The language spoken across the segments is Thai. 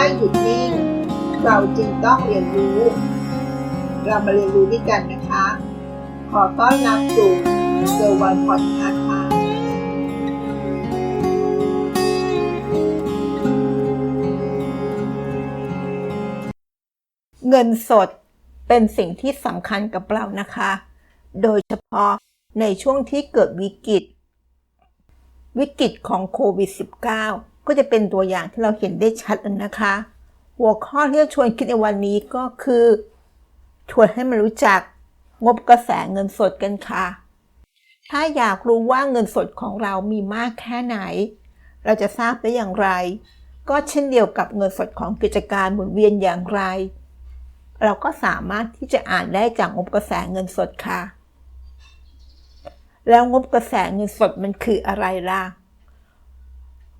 ไม่หยุดนิ่ง เราจึงต้องเรียนรู้ เรามาเรียนรู้ด้วยกันนะคะ ขอต้อนรับสู่เซอร์วันพอดคาส์ค่ะเงินสดเป็นสิ่งที่สำคัญกับเรานะคะ โดยเฉพาะในช่วงที่เกิดวิกฤต วิกฤตของโควิด -19 ก็จะเป็นตัวอย่างที่เราเห็นได้ชัดนะคะ หัวข้อที่จะชวนคิดในวันนี้ก็คือ ชวนให้มารู้จักงบกระแสเงินสดกันค่ะ ถ้าอยากรู้ว่าเงินสดของเรามีมากแค่ไหน เราจะทราบได้อย่างไร ก็เช่นเดียวกับเงินสดของกิจการหมุนเวียนอย่างไร เราก็สามารถที่จะอ่านได้จากงบกระแสเงินสดค่ะ แล้วงบกระแสเงินสดมันคืออะไรล่ะ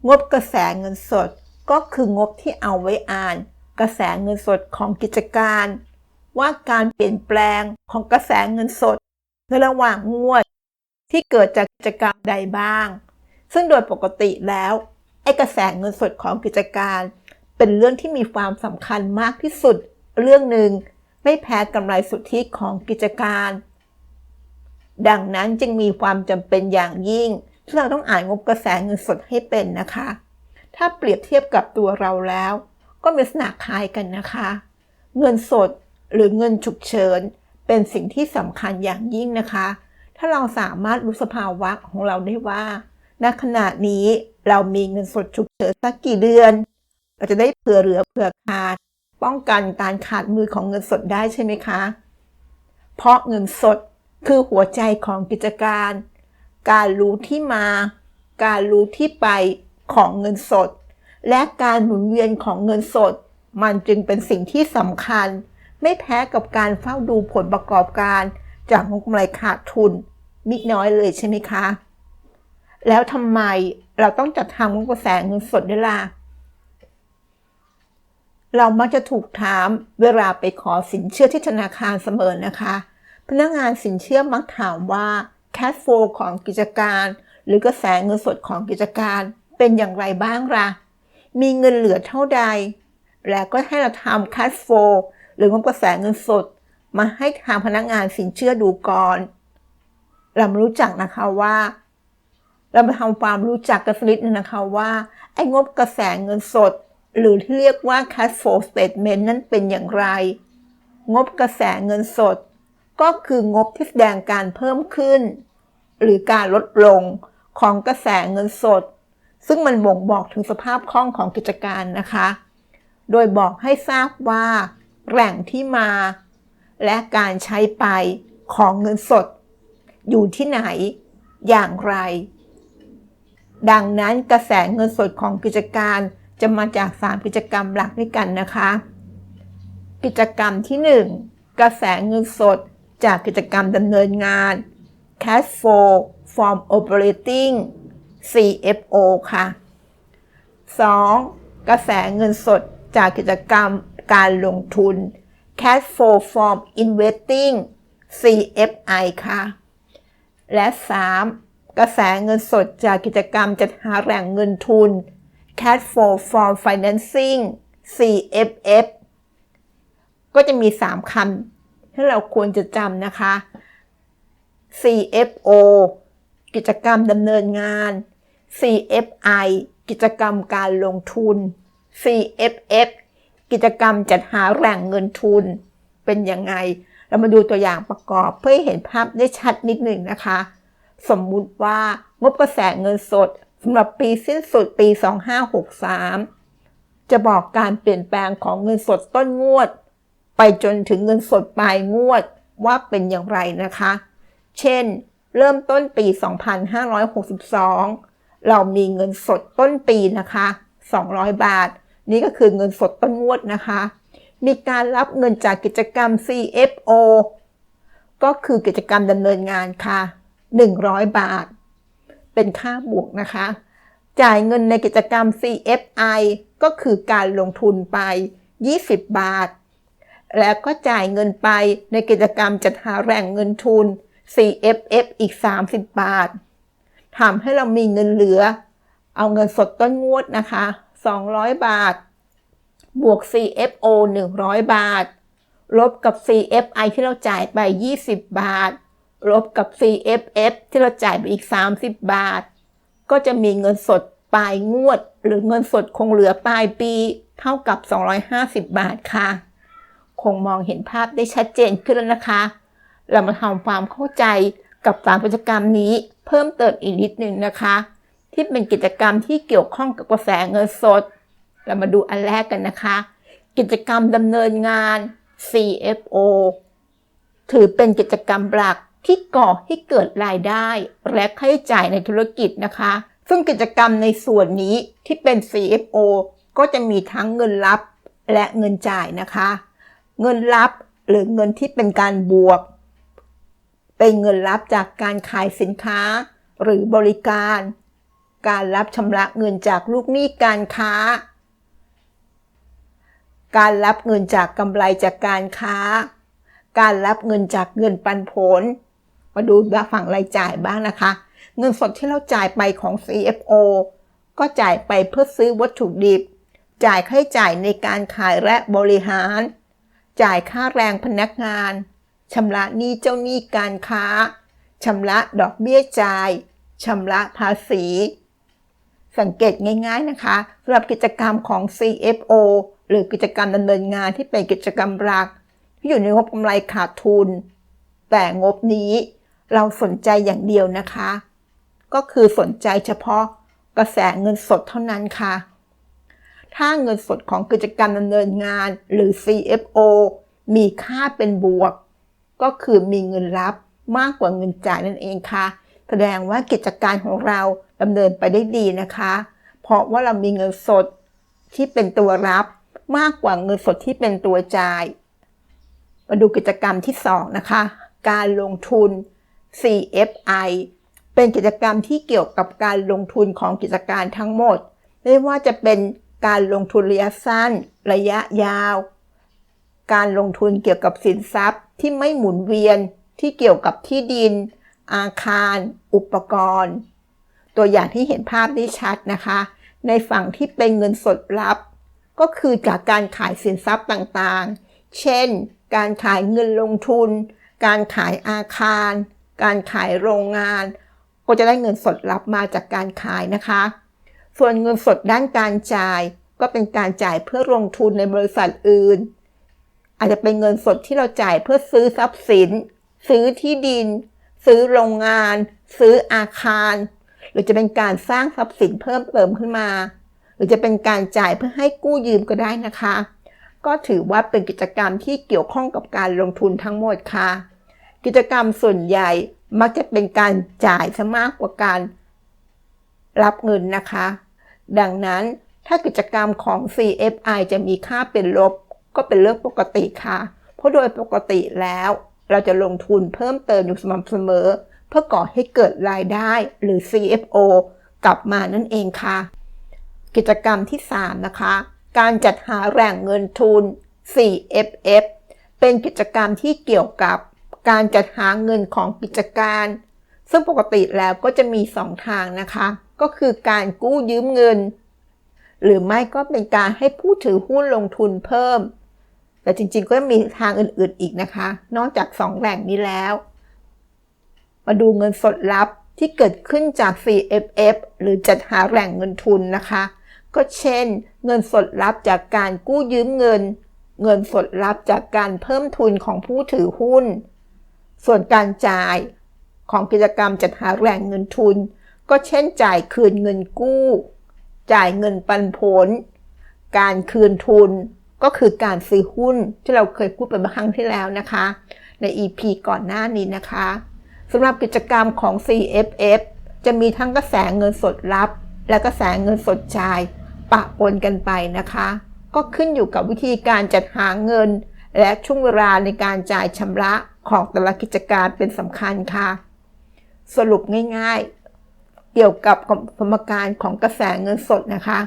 งบกระแสเงินสดก็คืองบที่เอาไว้อ่าน กระแสเงินสดของกิจการ ว่าการเปลี่ยนแปลงของกระแสเงินสด ในระหว่างงวด ที่เกิดจากกิจกรรมใดบ้าง ซึ่งโดยปกติแล้วไอ้กระแสเงินสดของกิจการ เป็นเรื่องที่มีความสำคัญมากที่สุด เรื่องหนึ่งไม่แพ้กำไรสุทธิของกิจการ ดังนั้นจึงมีความจำเป็นอย่างยิ่ง ที่เราต้องอ่านงบกระแสเงินสดให้เป็นนะคะ ถ้าเปรียบเทียบกับตัวเราแล้ว ก็มีลักษณะคล้ายกันนะคะ เงินสดหรือเงินฉุกเฉิน เป็นสิ่งที่สำคัญอย่างยิ่งนะคะ ถ้าเราสามารถรู้สภาวะของเราได้ว่าณขณะนี้เรามีเงินสดฉุกเฉินสักกี่เดือน เราจะได้เผื่อเหลือเผื่อขาด ป้องกันการขาดมือของเงินสดได้ใช่ไหมคะ เพราะเงินสดคือหัวใจของกิจการ การรู้ที่มา การรู้ที่ไปของเงินสด และการหมุนเวียนของเงินสด มันจึงเป็นสิ่งที่สำคัญ ไม่แพ้กับการเฝ้าดูผลประกอบการ จากงบกำไรขาดทุนมิน้อยเลยใช่ไหมคะ แล้วทำไมเราต้องจัดทำงบกระแสเงินสดด้วยล่ะเรามักจะถูกถามเวลาไปขอสินเชื่อที่ธนาคารเสมอนะคะ พนักงานสินเชื่อมักถามว่า cash flow ของกิจการ หรือกระแสเงินสดของกิจการเป็นอย่างไรบ้างล่ะ มีเงินเหลือเท่าใด แล้วก็ให้เราทำ cash flow หรืองบกระแสเงินสด มาให้ทางพนักงานสินเชื่อดูก่อน เรามารู้จักนะคะว่า เรามาทำความรู้จักกันสักนิดนึงนะคะว่าไอ้งบกระแสเงินสด หรือที่เรียกว่า cash flow statement นั้นเป็นอย่างไร งบกระแสเงินสด ก็คืองบที่แสดงการเพิ่มขึ้น หรือการลดลงของกระแสเงินสด ซึ่งมันบ่งบอกถึงสภาพคล่องของกิจการนะคะ โดยบอกให้ทราบว่า แหล่งที่มา และการใช้ไปของเงินสด อยู่ที่ไหนอย่างไร ดังนั้นกระแสเงินสดของกิจการจะมาจาก 3 กิจกรรมหลักด้วยกันนะคะ กิจกรรมที่ 1 กระแสเงินสด จากกิจกรรมดำเนินงาน cash flow from operating CFO ค่ะ 2. กระแสเงินสดจากกิจกรรมการลงทุน cash flow from investing CFI ค่ะ และ 3. กระแสเงินสดจากกิจกรรมจัดหาแหล่งเงินทุน cash flow from financing CFF ก็จะมี 3คำ ที่เราควรจะจำนะคะ CFO กิจกรรมดำเนินงาน CFI กิจกรรมการลงทุน CFF กิจกรรมจัดหาแหล่งเงินทุนเป็นยังไง เรามาดูตัวอย่างประกอบเพื่อให้เห็นภาพได้ชัดนิดหนึ่งนะคะ สมมุติว่างบกระแสเงินสดสำหรับปีสิ้นสุดปี 2563 จะบอกการเปลี่ยนแปลงของเงินสดต้นงวด ไปจนถึงเงินสดปลายงวดว่าเป็นอย่างไรนะคะ เช่น เริ่มต้นปี 2562 เรามีเงินสดต้นปีนะคะ 200 บาท นี่ก็คือเงินสดต้นงวดนะคะ มีการรับเงินจากกิจกรรม CFO ก็คือกิจกรรมดำเนินงานค่ะ 100 บาท เป็นค่าบวกนะคะ จ่ายเงินในกิจกรรม CFI ก็คือการลงทุนไป 20 บาท แล้วก็จ่ายเงินไปในกิจกรรมจัดหาแหล่งเงินทุน CFF อีก 30 บาททำให้เรามีเงินเหลือ เอาเงินสดต้นงวดนะคะ 200 บาท บวก CFO 100 บาท ลบกับ CFI ที่เราจ่ายไป 20 บาท ลบกับ CFF ที่เราจ่ายไปอีก 30 บาท ก็จะมีเงินสดปลายงวด หรือเงินสดคงเหลือปลายปี เท่ากับ 250 บาทค่ะ คงมองเห็นภาพได้ชัดเจนขึ้นแล้วนะคะ เรามาทำความเข้าใจกับสามกิจกรรมนี้เพิ่มเติมอีกนิดหนึ่งนะคะ ที่เป็นกิจกรรมที่เกี่ยวข้องกับกระแสเงินสด เรามาดูอันแรกกันนะคะ กิจกรรมดำเนินงาน CFO ถือเป็นกิจกรรมหลักที่ก่อให้เกิดรายได้ และค่าใช้จ่ายในธุรกิจนะคะ ซึ่งกิจกรรมในส่วนนี้ที่เป็น CFO ก็จะมีทั้งเงินรับและเงินจ่ายนะคะ เงินรับหรือเงินที่เป็นการบวก เป็นเงินรับจากการขายสินค้าหรือบริการ การรับชำระเงินจากลูกหนี้การค้า การรับเงินจากกำไรจากการค้า การรับเงินจากเงินปันผล มาดูฝั่งรายจ่ายบ้างนะคะ เงินสดที่เราจ่ายไปของ CFO ก็จ่ายไปเพื่อซื้อวัตถุดิบ จ่ายค่าใช้จ่ายในการขายและบริหาร จ่ายค่าแรงพนักงานชำระหนี้เจ้าหนี้การค้าชำระดอกเบี้ยจ่ายชำระภาษี สังเกตง่ายๆนะคะสำหรับกิจกรรมของ CFO หรือกิจกรรมดำเนินงานที่เป็นกิจกรรมหลัก ที่อยู่ในงบกำไรขาดทุน แต่งบนี้เราสนใจอย่างเดียวนะคะ ก็คือสนใจเฉพาะกระแสเงินสดเท่านั้นค่ะ ถ้าเงินสดของกิจกรรมดำเนินงานหรือ CFO มีค่าเป็นบวก ก็คือมีเงินรับมากกว่าเงินจ่ายนั่นเองค่ะ แสดงว่ากิจการของเราดำเนินไปได้ดีนะคะ เพราะว่าเรามีเงินสดที่เป็นตัวรับมากกว่าเงินสดที่เป็นตัวจ่าย มาดูกิจกรรมที่ 2 นะคะ การลงทุน CFI เป็นกิจกรรมที่เกี่ยวกับการลงทุนของกิจการทั้งหมด ไม่ว่าจะเป็น การลงทุนระยะสั้น ระยะยาว การลงทุนเกี่ยวกับสินทรัพย์ที่ไม่หมุนเวียนที่เกี่ยวกับที่ดิน อาคาร อุปกรณ์ ตัวอย่างที่เห็นภาพได้ชัดนะคะ ในฝั่งที่เป็นเงินสดรับ ก็คือจากการขายสินทรัพย์ต่างๆ เช่น การขายเงินลงทุน การขายอาคาร การขายโรงงาน ก็จะได้เงินสดรับมาจากการขายนะคะ ส่วนเงินสดด้านการจ่าย ก็เป็นการจ่ายเพื่อลงทุนในบริษัทอื่น อาจจะเป็นเงินสดที่เราจ่ายเพื่อซื้อทรัพย์สิน ซื้อที่ดิน ซื้อโรงงาน ซื้ออาคาร หรือจะเป็นการสร้างทรัพย์สินเพิ่มเติมขึ้นมา หรือจะเป็นการจ่ายเพื่อให้กู้ยืมก็ได้นะคะ ก็ถือว่าเป็นกิจกรรมที่เกี่ยวข้องกับการลงทุนทั้งหมดค่ะ กิจกรรมส่วนใหญ่มักจะเป็นการจ่ายซะมากกว่าการรับเงินนะคะ ดังนั้นถ้ากิจกรรมของ CFI จะมีค่าเป็นลบ ก็เป็นเรื่องปกติค่ะ เพราะโดยปกติแล้ว เราจะลงทุนเพิ่มเติมอยู่สม่ำเสมอ เพื่อก่อให้เกิดรายได้หรือ CFO กลับมานั่นเองค่ะ กิจกรรมที่ 3 นะคะ การจัดหาแหล่งเงินทุน 4FF เป็นกิจกรรมที่เกี่ยวกับการจัดหาเงินของกิจการ ซึ่งปกติแล้วก็จะมี 2 ทางนะคะ ก็คือการกู้ยืมเงิน หรือไม่ก็เป็นการให้ผู้ถือหุ้นลงทุนเพิ่ม แต่จริงๆก็มีทางอื่นๆอีกนะคะ นอกจาก 2 แหล่งนี้แล้ว มาดูเงินสดลับที่เกิดขึ้นจาก CFF หรือจัดหาแหล่งเงินทุนนะคะ ก็เช่น เงินสดลับจากการกู้ยืมเงิน เงินสดลับจากการเพิ่มทุนของผู้ถือหุ้น ส่วนการจ่ายของกิจกรรมจัดหาแหล่งเงินทุน ก็เช่นจ่ายคืนเงินกู้ จ่ายเงินปันผล การคืนทุนก็คือการซื้อหุ้นที่เราเคยพูดไปเมื่อครั้งที่แล้วนะคะ ใน EP ก่อนหน้านี้นะคะสำหรับกิจกรรมของ CFF จะมีทั้งกระแสเงินสดรับ และกระแสเงินสดจ่ายปะปนกันไปนะคะ ก็ขึ้นอยู่กับวิธีการจัดหาเงิน และช่วงเวลาในการจ่ายชำระของแต่ละกิจการเป็นสำคัญค่ะ สรุปง่าย เกี่ยวกับสมการของกระแสเงินสดนะคะ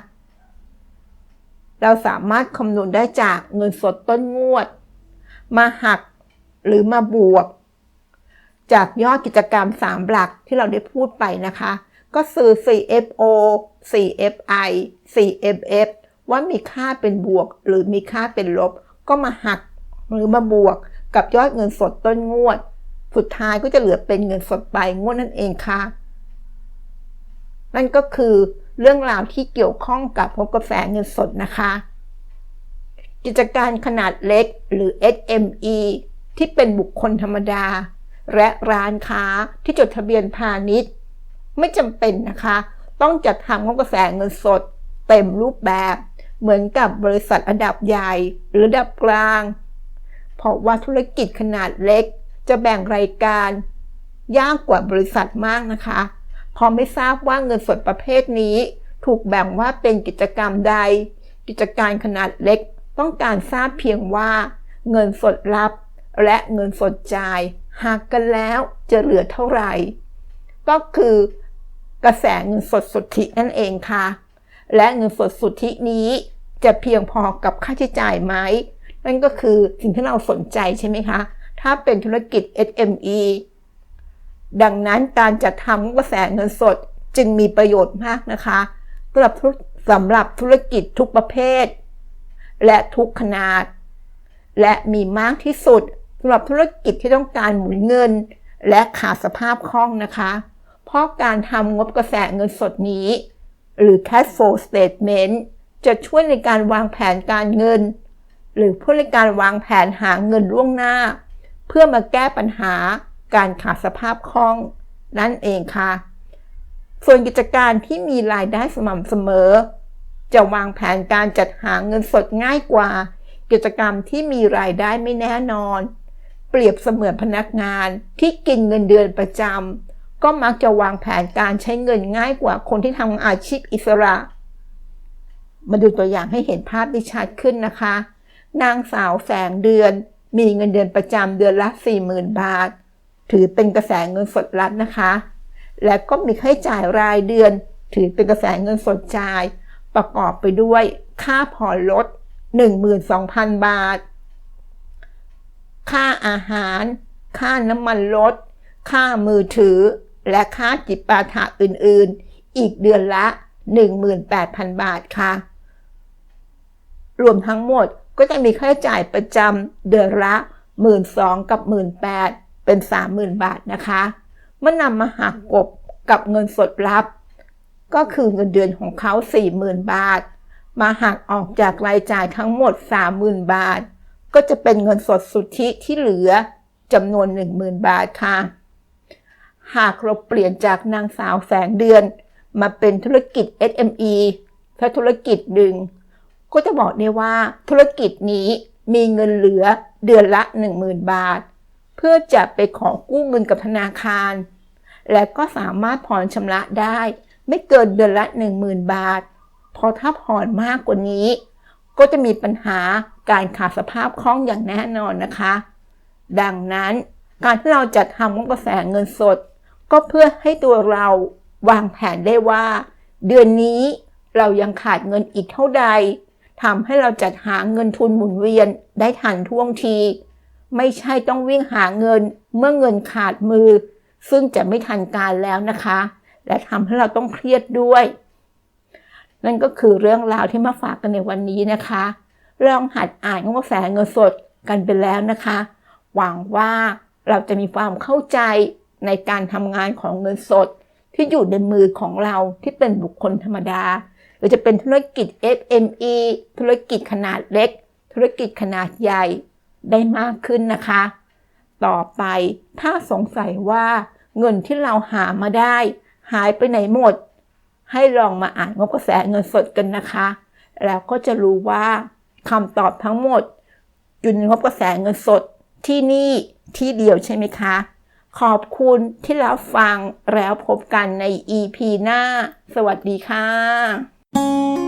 เราสามารถคำนวณได้จากเงินสดต้นงวด มาหักหรือมาบวก จากยอดกิจกรรม 3 หลักที่เราได้พูดไปนะคะ ก็คือ CFO CFI CFF ว่ามีค่าเป็นบวก หรือมีค่าเป็นลบ ก็มาหักหรือมาบวกกับยอดเงินสดต้นงวด สุดท้ายก็จะเหลือเป็นเงินสดปลายงวดนั่นเองค่ะ นั่นก็คือเรื่องราวที่เกี่ยวข้องกับพบกระแสเงินสดนะคะ กิจการขนาดเล็กหรือ SME ที่เป็นบุคคลธรรมดา และร้านค้าที่จดทะเบียนพาณิชย์ ไม่จำเป็นนะคะ ต้องจัดทำงบกระแสเงินสด เต็มรูปแบบ เหมือนกับบริษัทระดับใหญ่หรือระดับกลาง เพราะว่าธุรกิจขนาดเล็กจะแบ่งรายการยากกว่าบริษัทมากนะคะ พอไม่ทราบว่าเงินสดประเภทนี้ ถูกแบ่งว่าเป็นกิจกรรมใด กิจการขนาดเล็ก ต้องการทราบเพียงว่า เงินสดรับ และเงินสดจ่ายหากกันแล้วจะเหลือเท่าไหร่ ก็คือกระแสเงินสดสุทธินั่นเองค่ะ และเงินสดสุทธินี้จะเพียงพอกับค่าใช้จ่ายไหม นั่นก็คือสิ่งที่เราสนใจใช่ไหมคะ ถ้าเป็นธุรกิจ SME ดังนั้นการจัดทำกระแสเงินสดจึงมีประโยชน์มากนะคะสำหรับสำหรับธุรกิจทุกประเภท และทุกขนาด และมีมากที่สุดสำหรับธุรกิจที่ต้องการหมุนเงิน และขาดสภาพคล่องนะคะ เพราะการทำงบกระแสเงินสดนี้ หรือ cash flow statement จะช่วยในการวางแผนการเงิน หรือเพื่อในการวางแผนหาเงินล่วงหน้า เพื่อมาแก้ปัญหา การขาดสภาพคล่องนั่นเองค่ะ ส่วนกิจการที่มีรายได้สม่ำเสมอ จะวางแผนการจัดหาเงินสดง่ายกว่า กิจกรรมที่มีรายได้ไม่แน่นอน เปรียบเสมือนพนักงานที่กินเงินเดือนประจำก็มักจะวางแผนการใช้เงินง่ายกว่าคนที่ทำอาชีพอิสระ มาดูตัวอย่างให้เห็นภาพได้ชัดขึ้นนะคะ นางสาวแสงเดือนมีเงินเดือนประจำเดือนละ 40,000 บาท ถือเป็นกระแสเงินสดรัฐนะคะ และก็มีค่าใช้จ่ายรายเดือน ถือเป็นกระแสเงินสดจ่าย ประกอบไปด้วยค่าผ่อนรถ12,000 บาท ค่าอาหาร ค่าน้ำมันรถ ค่ามือถือ และค่าจิปาถะอื่นๆ อีกเดือนละ 18,000 บาทค่ะ รวมทั้งหมดก็จะมีค่าใช้จ่ายประจำเดือนละ 12,000กับ 18,000 เป็น 30,000 บาทนะคะเมื่อนำมาหักกบกับเงินสดรับ ก็คือเงินเดือนของเขา 40,000 บาท มาหักออกจากรายจ่ายทั้งหมด 30,000 บาท ก็จะเป็นเงินสดสุทธิที่เหลือจำนวน 10,000 บาทค่ะ หากเราเปลี่ยนจากนางสาวแสงเดือนมาเป็นธุรกิจ SME ถ้าธุรกิจหนึ่งก็จะบอกได้ว่าธุรกิจนี้มีเงินเหลือเดือนละ 10,000 บาท เพื่อจะไปขอกู้เงินกับธนาคาร และก็สามารถผ่อนชำระได้ ไม่เกินเดือนละ 10,000 บาทพราะถ้าผ่อนมากกว่านี้ ก็จะมีปัญหาการขาดสภาพคล่องอย่างแน่นอนนะคะ ดังนั้นการที่เราจัดทำงบกระแสเงินสด ก็เพื่อให้ตัวเราวางแผนได้ว่า เดือนนี้เรายังขาดเงินอีกเท่าใดทำให้เราจัดหาเงินทุนหมุนเวียนได้ทันท่วงที ไม่ใช่ต้องวิ่งหาเงินเมื่อเงินขาดมือ ซึ่งจะไม่ทันการแล้วนะคะ และทำให้เราต้องเครียดด้วย นั่นก็คือเรื่องราวที่มาฝากกันในวันนี้นะคะ ลองหัดอ่านงบแสเงินสดกันไปแล้วนะคะ หวังว่าเราจะมีความเข้าใจในการทำงานของเงินสด ที่อยู่ในมือของเราที่เป็นบุคคลธรรมดา หรือจะเป็นธุรกิจ SME ธุรกิจขนาดเล็ก ธุรกิจขนาดใหญ่ ได้มากขึ้นนะคะ ต่อไปถ้าสงสัยว่าเงินที่เราหามาได้ หายไปไหนหมด ให้ลองมาอ่านงบกระแสเงินสดกันนะคะ แล้วก็จะรู้ว่าคำตอบทั้งหมดอยู่ในงบกระแสเงินสดที่นี่ที่เดียวใช่ไหมคะ ขอบคุณที่รับฟังแล้วพบกันใน EP หน้า สวัสดีค่ะ